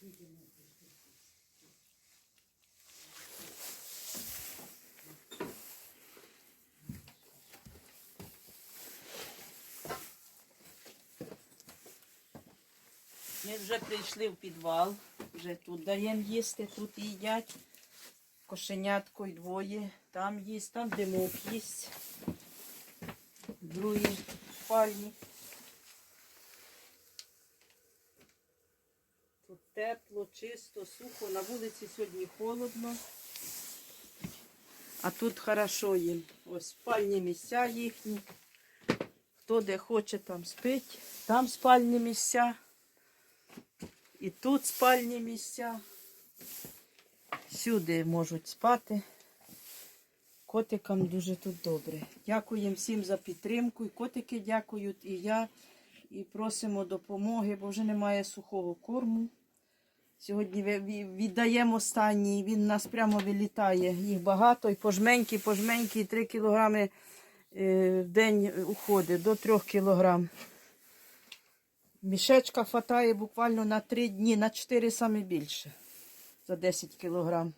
Ми вже прийшли в підвал, вже тут даємо їсти, тут їдять. Кошенятко й двоє. Там їсть, там димок їсть. В другій спальні. Тут тепло, чисто, сухо. На вулиці сьогодні холодно. А тут хорошо їм. Ось спальні місця їхні. Хто де хоче, там спить. Там спальні місця. І тут спальні місця. Всюди можуть спати. Котикам дуже тут добре. Дякуємо всім за підтримку. І котики дякують, і я. І просимо допомоги, бо вже немає сухого корму. Сьогодні віддаємо останній, він нас прямо вилітає. Їх багато, і пожменькі, пожменькі, 3 кілограми е, в день уходить, до 3 кілограм. Мішечка хватає буквально на 3 дні, на 4 саме більше за 10 кілограм.